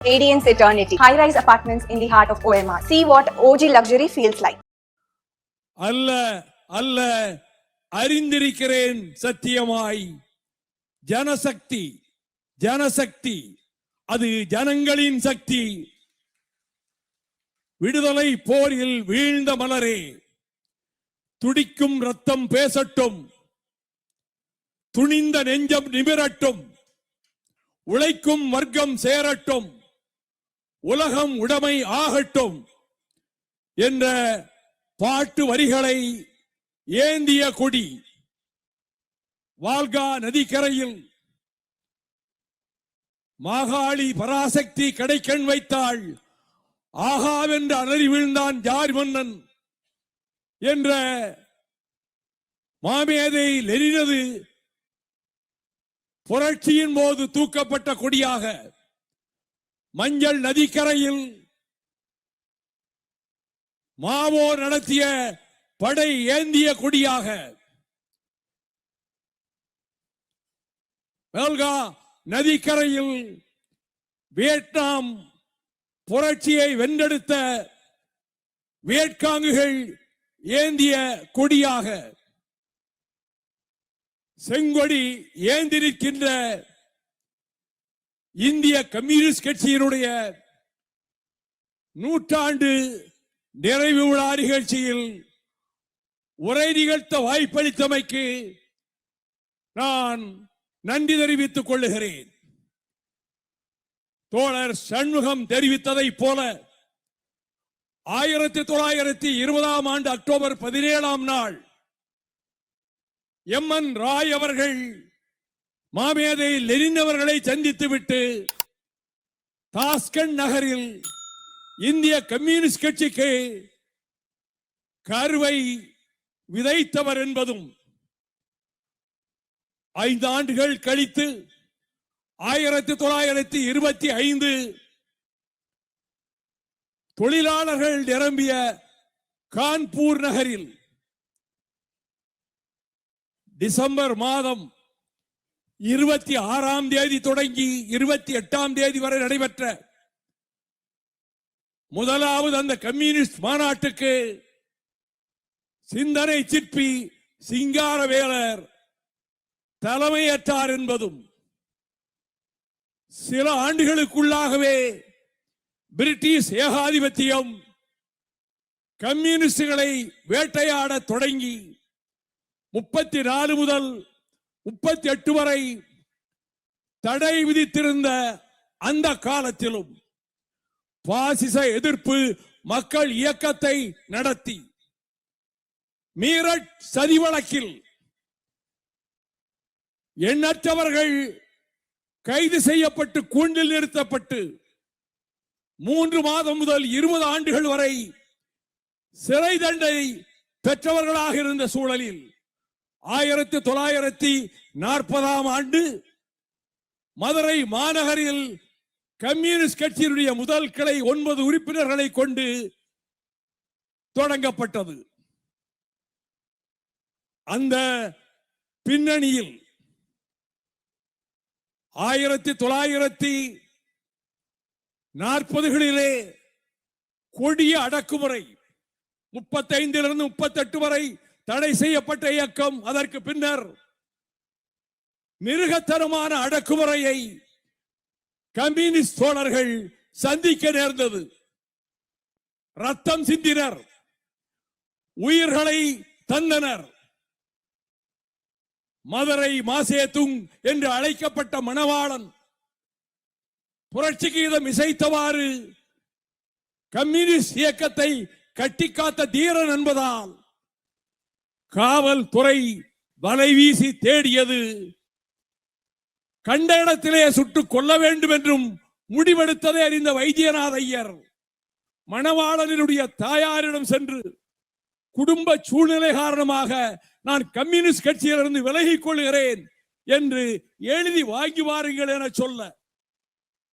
Radiance Eternity. High rise apartments in the heart of OMR. See what OG luxury feels like. அல்ல அல்ல அறிந்திருக்கிறேன் சத்தியமாய் ஜனசக்தி ஜனசக்தி அது ஜனங்களின் சக்தி விடுதலை போரில் வீழ்ந்த மலரே துடிக்கும் ரத்தம் பேசட்டும் துணிந்த நெஞ்சம் நிமிரட்டும் உழைக்கும் வர்க்கம் சேரட்டும் உலகம் உடைமை ஆகட்டும் என்ற பாட்டு வரிகளை ஏந்திய கொடி வால்கா நதிக்கரையில் மாகாளி பராசக்தி கடைக்கண் வைத்தாள். ஆகாவென்று அலறி வீழ்ந்தான் ஜார் மன்னன்? என்ற மாமேதை லெறினது புரட்சியின் போது தூக்கப்பட்ட கொடியாக. மஞ்சள் நதிக்கரையில் மாவோ நடத்திய படை ஏந்திய கொடியாக வேல்கா நதிக்கரையில் வியட்நாம் புரட்சியை வென்றெடுத்த வியட்காங்குகள் ஏந்திய கொடியாக செங்கொடி ஏந்திருக்கின்ற இந்திய கம்யூனிஸ்ட் கட்சியினுடைய நூற்றாண்டு நிறைவு விழா நிகழ்ச்சியில் உரை நிகழ்த்த வாய்ப்பளித்தமைக்கு நான் நன்றி தெரிவித்துக் கொள்ளுகிறேன். தோழர் சண்முகம் தெரிவித்ததைப் போல ஆயிரத்தி தொள்ளாயிரத்தி இருபதாம் ஆண்டு அக்டோபர் பதினேழாம் நாள் எம் என் ராய் அவர்கள் மாமேதை லெனின் சந்தித்து சந்தித்துவிட்டு தாஸ்கண்ட் நகரில் இந்திய கம்யூனிஸ்ட் கட்சிக்கு கருவை விதைத்தவர் என்பதும் ஐந்து ஆண்டுகள் கழித்து ஆயிரத்தி தொள்ளாயிரத்தி இருபத்தி ஐந்து தொழிலாளர்கள் நிரம்பிய கான்பூர் நகரில் டிசம்பர் மாதம் இருபத்தி ஆறாம் தேதி தொடங்கி இருபத்தி எட்டாம் தேதி வரை நடைபெற்ற முதலாவது அந்த கம்யூனிஸ்ட் மாநாட்டுக்கு சிந்தனை சிற்பி சிங்காரவேலர் தலைமையேற்றார் என்பதும் சில ஆண்டுகளுக்குள்ளாகவே பிரிட்டிஷ் ஏகாதிபத்தியம் கம்யூனிஸ்டுகளை வேட்டையாட தொடங்கி முப்பத்தி நாலு முதல் முப்பத்தி எட்டு வரை தடை விதித்திருந்த அந்த காலத்திலும் பாசிச எதிர்ப்பு மக்கள் இயக்கத்தை நடத்தி மீரட் சதி வழக்கில் எண்ணற்றவர்கள் கைது செய்யப்பட்டு கூண்டில் நிறுத்தப்பட்டு மூன்று மாதம் முதல் இருபது ஆண்டுகள் வரை சிறை தண்டனை பெற்றவர்களாக இருந்த சூழலில் ஆயிரத்தி தொள்ளாயிரத்தி நாற்பதாம் ஆண்டு மதுரை மாநகரில் கம்யூனிஸ்ட் கட்சியினுடைய முதல் கிளை ஒன்பது உறுப்பினர்களை கொண்டு தொடங்கப்பட்டது. அந்த பின்னணியில் ஆயிரத்தி தொள்ளாயிரத்தி நாற்பதுகளிலே கொடிய அடக்குமுறை முப்பத்தைந்திலிருந்து முப்பத்தெட்டு வரை தடை செய்யப்பட்ட இயக்கம் அதற்கு பின்னர் மிருகத்தனமான அடக்குமுறையை கம்யூனிஸ்ட் தோழர்கள் சந்திக்க நேர்ந்தது. ரத்தம் சிந்தினர் உயிர்களை தந்தனர். மதுரை மாசேதுங் என்று அழைக்கப்பட்ட மணவாளன் புரட்சி கீதம் இசைத்தவாறு கம்யூனிஸ்ட் இயக்கத்தை கட்டிக்காத்த தீரன் என்பதால் காவல்துறை வலை வீசி தேடியது கண்ட இடத்திலே சுட்டுக் கொள்ள வேண்டும் என்றும் முடிவெடுத்ததை அறிந்த வைத்தியநாத ஐயர் மணவாளனுடைய தாயாரிடம் சென்று குடும்ப சூழ்நிலை காரணமாக நான் கம்யூனிஸ்ட் கட்சியிலிருந்து விலகிக் கொள்கிறேன் என்று எழுதி வாங்கி வாருங்கள் என சொல்ல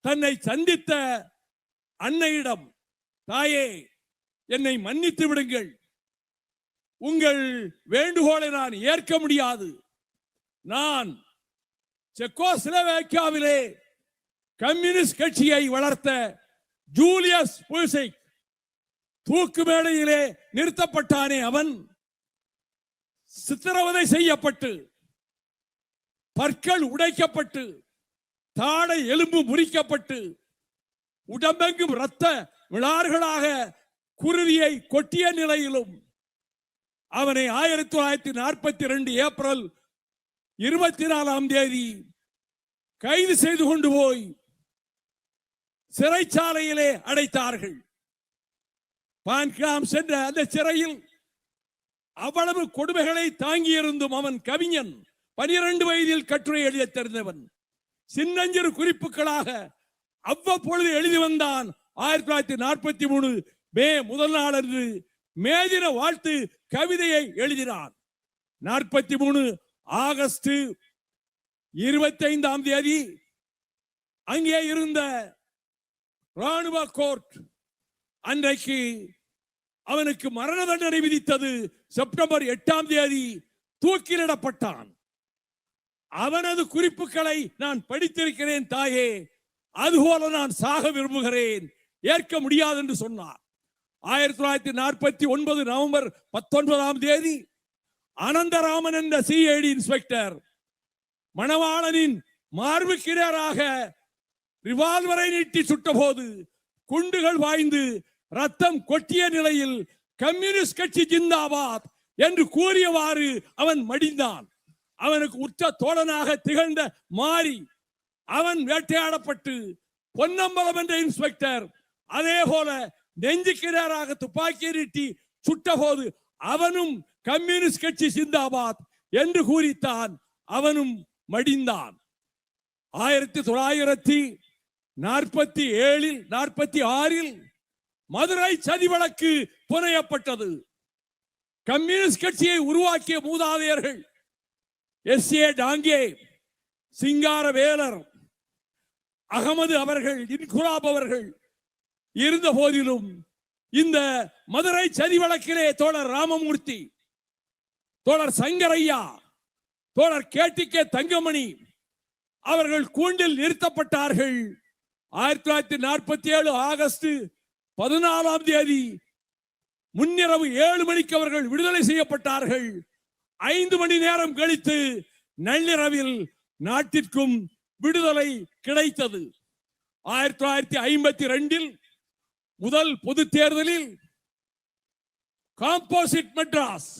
தன்னை சந்தித்த அன்னையிடம் தாயே என்னை மன்னித்து விடுங்கள். உங்கள் வேண்டுகோளை நான் ஏற்க முடியாது. நான் செக்கோஸ்லோவேக்கியாவிலே கம்யூனிஸ்ட் கட்சியை வளர்த்த ஜூலியஸ் பூசிக் தூக்கு மேடையிலே நிறுத்தப்பட்டானே அவன். சித்திரவதை செய்யப்பட்டு பற்கள் உடைக்கப்பட்டு தாடை எலும்பு முறிக்கப்பட்டு உடம்பெங்கும் இரத்த விழார்களாக குருவியை கொட்டிய நிலையிலும் அவனை ஆயிரத்தி தொள்ளாயிரத்தி நாற்பத்தி ரெண்டு ஏப்ரல் இருபத்தி நாலாம் தேதி கைது செய்து கொண்டு போய் சிறைச்சாலையிலே அடைத்தார்கள். பான்காம் சென்ற அந்த சிறையில் அவ்வளவு கொடுமைகளை தாங்கியிருந்தும் அவன் கவிஞன் பனிரெண்டு வயதில் கட்டுரை எழுத தெரிந்தவன். சின்னஞ்சிறு குறிப்புகளாக அவ்வப்பொழுது எழுதி வந்தான் ஆயிரத்தி தொள்ளாயிரத்தி நாற்பத்தி மூணு மே முதல் நாள் அன்று மேதின வாழ்த்து கவிதையை எழுதினான் நாற்பத்தி மூணு ஆகஸ்ட் இருபத்தி ஐந்தாம் தேதி அங்கே இருந்த ராணுவ கோர்ட் அன்றைக்கு அவனுக்கு மரண தண்டனை விதித்தது செப்டம்பர் எட்டாம் தேதி தூக்கிலிடப்பட்டான். அவனது குறிப்புகளை நான் படித்திருக்கிறேன் தாயே அதுபோல நான் சாக விரும்புகிறேன் ஏற்க முடியாது என்று சொன்னார். ஆயிரத்தி தொள்ளாயிரத்தி நாற்பத்தி ஒன்பது நவம்பர் பத்தொன்பதாம் தேதி அனந்தராமன் என்ற சிஐடி இன்ஸ்பெக்டர் மணவாளனின் மார்புக்கிணராக ரிவால்வரை நீட்டி சுட்டபோது குண்டுகள் வாய்ந்து ரத்தம் கொட்டிய நிலையில் கம்யூனிஸ்ட் கட்சி ஜிந்தாபாத் என்று கூறியவாறு அவன் மடிந்தான். அவனுக்கு உற்ற தோழனாக திகழ்ந்த மாறி அவன் வேட்டையாடப்பட்டு பொன்னம்பலம் என்ற இன்ஸ்பெக்டர் அதே போல நெஞ்சுக்கிணராக துப்பாக்கி நீட்டி சுட்டபோது அவனும் கம்யூனிஸ்ட் கட்சி சிந்தாபாத் என்று கூறித்தான் அவனும் மடிந்தான். ஆயிரத்தி தொள்ளாயிரத்தி நாற்பத்தி ஏழில் நாற்பத்தி ஆறில் மதுரை சதி வழக்கு புனையப்பட்டது. கம்யூனிஸ்ட் கட்சியை உருவாக்கிய மூதாதையர்கள் எஸ். ஏ. டாங்கே சிங்காரவேலர் அகமது அவர்கள் இன்குலாப் அவர்கள் இருந்த போதிலும் இந்த மதுரை சதி வழக்கிலே தோழர் ராமமூர்த்தி தோழர் சங்கரையா தோழர் கேட்டிக்கே தங்கமணி அவர்கள் கூண்டில் நிறுத்தப்பட்டார்கள். ஆயிரத்தி தொள்ளாயிரத்தி நாற்பத்தி ஏழு ஆகஸ்ட் பதினாலாம் தேதி முன்னிரவு ஏழு மணிக்கு அவர்கள் விடுதலை செய்யப்பட்டார்கள். ஐந்து மணி நேரம் கழித்து நள்ளிரவில் நாட்டிற்கும் விடுதலை கிடைத்தது. ஆயிரத்தி தொள்ளாயிரத்தி ஐம்பத்தி ரெண்டில் முதல் பொது தேர்தலில் காம்போசிட் மெட்ராஸ்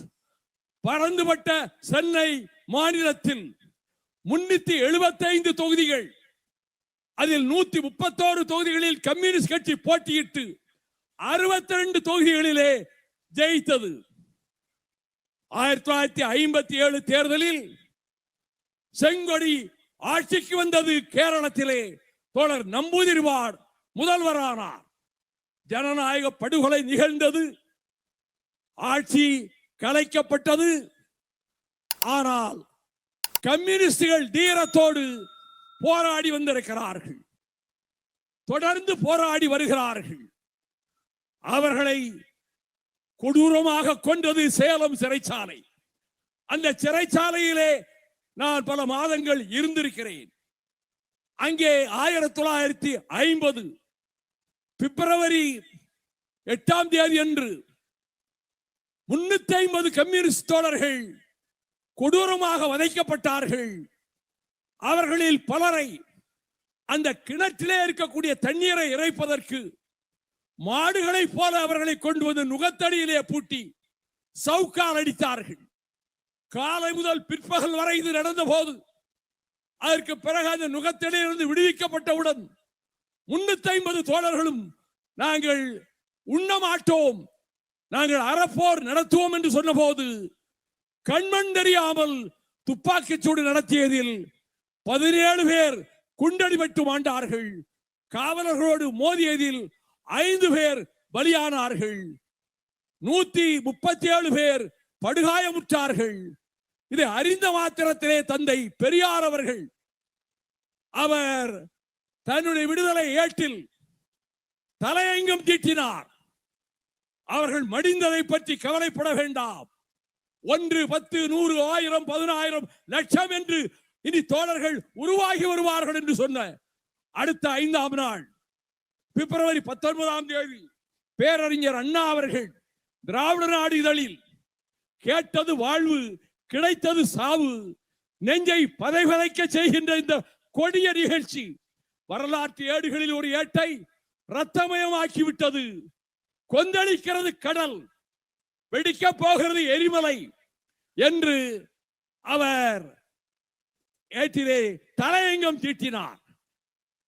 பறந்துபட்ட சென்னை மாநிலத்தில் முன்னூத்தி எழுபத்தி ஐந்து தொகுதிகள் அதில் நூத்தி முப்பத்தோரு தொகுதிகளில் கம்யூனிஸ்ட் கட்சி போட்டியிட்டு அறுபத்தி ரெண்டு தொகுதிகளிலே ஜெயித்தது. ஆயிரத்தி தொள்ளாயிரத்தி ஐம்பத்தி ஏழு தேர்தலில் செங்கொடி ஆட்சிக்கு வந்தது கேரளத்திலே. தோழர் நம்பூதிரிவார் முதல்வரானார். ஜனநாயக படுகொலை நிகழ்ந்தது. ஆட்சி கலைக்கப்பட்டது. ஆனால் கம்யூனிஸ்டுகள் தீரத்தோடு போராடி வந்திருக்கிறார்கள். தொடர்ந்து போராடி வருகிறார்கள். அவர்களை கொடூரமாக கொண்டது சேலம் சிறைச்சாலை. அந்த சிறைச்சாலையிலே நான் பல மாதங்கள் இருந்திருக்கிறேன். அங்கே ஆயிரத்தி தொள்ளாயிரத்தி ஐம்பது பிப்ரவரி எட்டாம் தேதி அன்று முன்னூத்தி ஐம்பது கம்யூனிஸ்ட் தோழர்கள் கொடூரமாக வதைக்கப்பட்டார்கள். அவர்களில் பலரை அந்த கிணற்றிலே இருக்கக்கூடிய தண்ணீரை இறைப்பதற்கு மாடுகளைப் போல அவர்களை கொண்டு வந்து நுகத்தடியிலே பூட்டி சவுக்கால் அடித்தார்கள். காலை முதல் பிற்பகல் வரை இது நடந்த போது அதற்கு பிறகு அந்த நுகத்தடியிலிருந்து விடுவிக்கப்பட்டவுடன் முன்னூத்தி ஐம்பது தோழர்களும் நாங்கள் உண்ண மாட்டோம் நாங்கள் அறப்போர் நடத்துவோம் என்று சொன்னபோது கண்மண் தெரியாமல் துப்பாக்கிச் சூடு நடத்தியதில் பதினேழு பேர் குண்டடிபட்டு மாண்டார்கள். காவலர்களோடு மோதியதில் ஐந்து பேர் பலியானார்கள். நூத்தி முப்பத்தி ஏழு பேர் படுகாயமுற்றார்கள். இதை அறிந்த மாத்திரத்திலே தந்தை பெரியார் அவர்கள் அவர் தன்னுடைய விடுதலை ஏட்டில் தலையங்கம் தீட்டினார் அவர்கள் மடிந்ததை பற்றி கவலைப்பட வேண்டாம். ஒன்று பத்து நூறு ஆயிரம் பதினாயிரம் லட்சம் என்று இனி தோழர்கள் உருவாகி வருவார்கள் என்று சொன்ன அடுத்த ஐந்தாம் நாள் பிப்ரவரி பத்தொன்பதாம் தேதி பேரறிஞர் அண்ணா அவர்கள் திராவிட நாடு இதழில் கேட்டது வாழ்வு கிடைத்தது சாவு நெஞ்சை பதைவதைக்க செய்கின்ற இந்த கொடிய நிகழ்ச்சி வரலாற்று ஏடுகளில் ஒரு ஏட்டை ரத்தமயமாக்கி விட்டது கொந்தளிக்கிறது கடல் வெடிக்க போகிறது எரிமலை என்று அவர் ஏற்றிலே தலையங்கம் தீட்டினார்.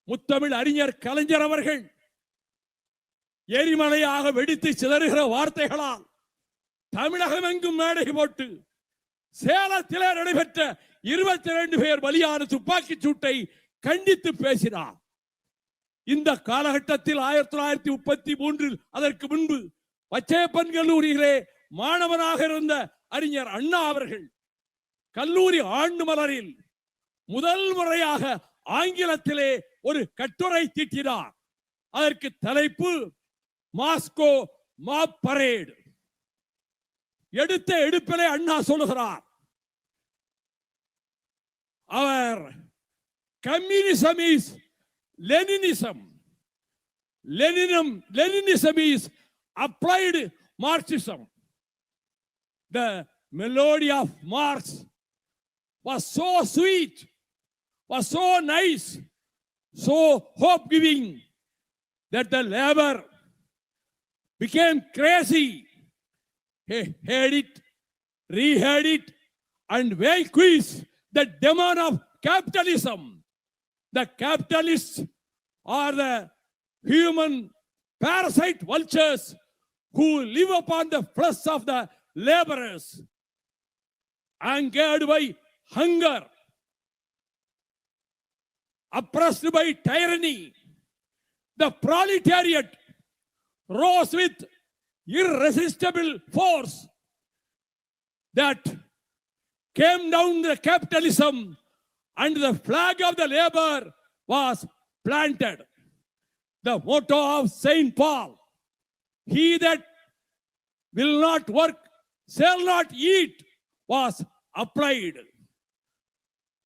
முத்தமிழ் அறிஞர் கலைஞர் அவர்கள் எரிமலையாக வெடித்து சிதறுகிற வார்த்தைகளால் தமிழகம் எங்கும் மேடை போட்டு சேலத்திலே நடைபெற்ற இருபத்தி ரெண்டு பேர் பலியான துப்பாக்கி சூட்டை கண்டித்து பேசினார். இந்த காலகட்டத்தில் ஆயிரத்தி தொள்ளாயிரத்தி முப்பத்தி மூன்றில் அதற்கு முன்பு பச்சையப்பன் கல்லூரியிலே மாணவனாக இருந்த அறிஞர் அண்ணா அவர்கள் கல்லூரி ஆண்டு மலரில் முதல் முறையாக ஆங்கிலத்திலே ஒரு கட்டுரை தீட்டினார். அதற்கு தலைப்பு மாஸ்கோ மா பரேடு. எடுத்த எடுப்பிலே அண்ணா சொல்லுகிறார். அவர் Communism is Leninism. Leninism, Leninism is applied Marxism. The melody of Marx was so sweet, was so nice, so hope giving that the labor became crazy. He heard it, reheard it, and vanquished the demon of capitalism. The capitalists are the human parasite vultures who live upon the flesh of the laborers, angered by hunger, oppressed by tyranny. The proletariat rose with irresistible force that came down the capitalism and the flag of the labor was planted. The motto of Saint Paul, he that will not work shall not eat, was applied.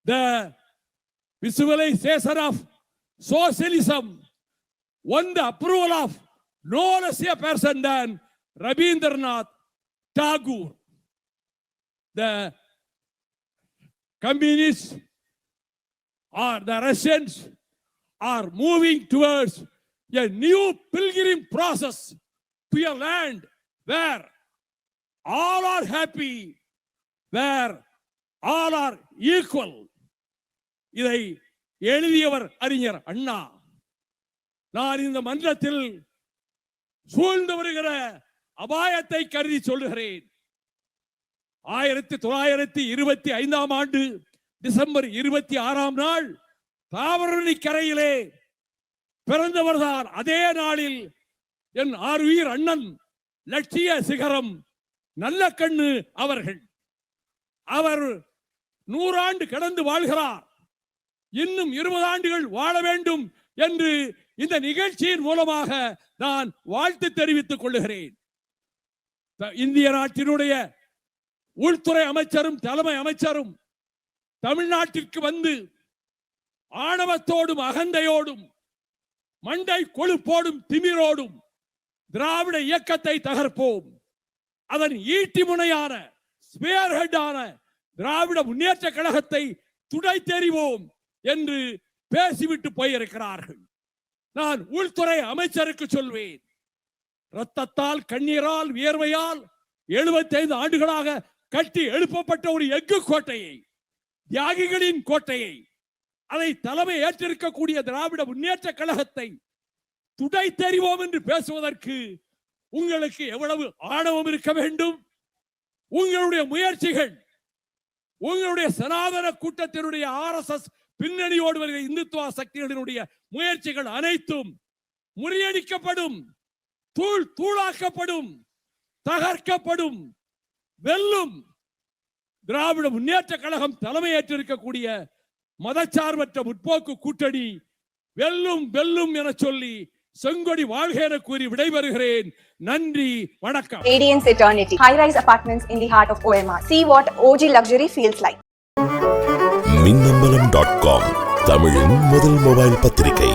The visualization of socialism won the approval of no less a person than Rabindranath Tagore. The communists or the Russians are moving towards a new pilgrim process to a land where all are happy, where all are equal. இதை எழுதியவர் அறிஞர் அண்ணா நான் இந்த மன்றத்தில் சூழ்ந்து வருகிற அபாயத்தை கருதி சொல்லுகிறேன் ஆயிரத்தி தொள்ளாயிரத்தி இருபத்தி ஐந்தாம் ஆண்டு டிசம்பர் இருபத்தி ஆறாம் நாள் தாவரணி கரையிலே பிறந்தவர்தான். அதே நாளில் என் ஆறுயிர் அண்ணன் லட்சிய சிகரம் நல்ல கண்ணு அவர்கள். அவர் நூறாண்டு கடந்து வாழ்கிறார். இன்னும் இருபது ஆண்டுகள் வாழ வேண்டும் என்று இந்த நிகழ்ச்சியின் மூலமாக நான் வாழ்த்து தெரிவித்துக் கொள்ளுகிறேன். இந்திய நாட்டினுடைய உள்துறை அமைச்சரும் தலைமை அமைச்சரும் தமிழ்நாட்டிற்கு வந்து ஆணவத்தோடும் அகந்தையோடும் மண்டை கொழுப்போடும் திமிரோடும் திராவிட இயக்கத்தை தகர்ப்போம். அதன் ஈட்டி முனையான ஸ்பியர் ஹெட்டான திராவிட முன்னேற்ற கழகத்தை துடை தெரிவோம் என்று பேசிவிட்டு போயிருக்கிறார்கள். நான் உள்துறை அமைச்சருக்கு சொல்வேன். ரத்தத்தால் கண்ணீரால் வியர்வையால் 75 ஆண்டுகளாக கட்டி எழுப்பப்பட்ட ஒரு எஃகு கோட்டையை தியாகிகளின் கோட்டையை அதை தலைமை ஏற்றிருக்கக்கூடிய திராவிட முன்னேற்ற கழகத்தை துடை தெரிவோம் என்று பேசுவதற்கு உங்களுக்கு எவ்வளவு ஆணவம் இருக்க வேண்டும்? உங்களுடைய முயற்சிகள் உங்களுடைய சனாதன கூட்டத்தினுடைய ஆர்எஸ்எஸ் பின்னணியோடு வருகிற இந்துத்துவ சக்திகளினுடைய முயற்சிகள் அனைத்தும் முறியடிக்கப்படும் தூள் தூளாக்கப்படும் தகர்க்கப்படும் வெல்லும் திராவிட முன்னேற்ற கழகம் தலைமையேற்றிருக்கக்கூடிய மதச்சார்பற்ற முற்போக்கு கூட்டணி வெல்லும் வெல்லும் என சொல்லி செங்கொடி வாழ்க என கூறி விடைபெறுகிறேன் நன்றி வணக்கம் Radiance Eternity. High-rise apartments in the heart of OMR. See what OG luxury feels like. Minnambalam dot com தமிழின் முதல் மொபைல் பத்திரிகை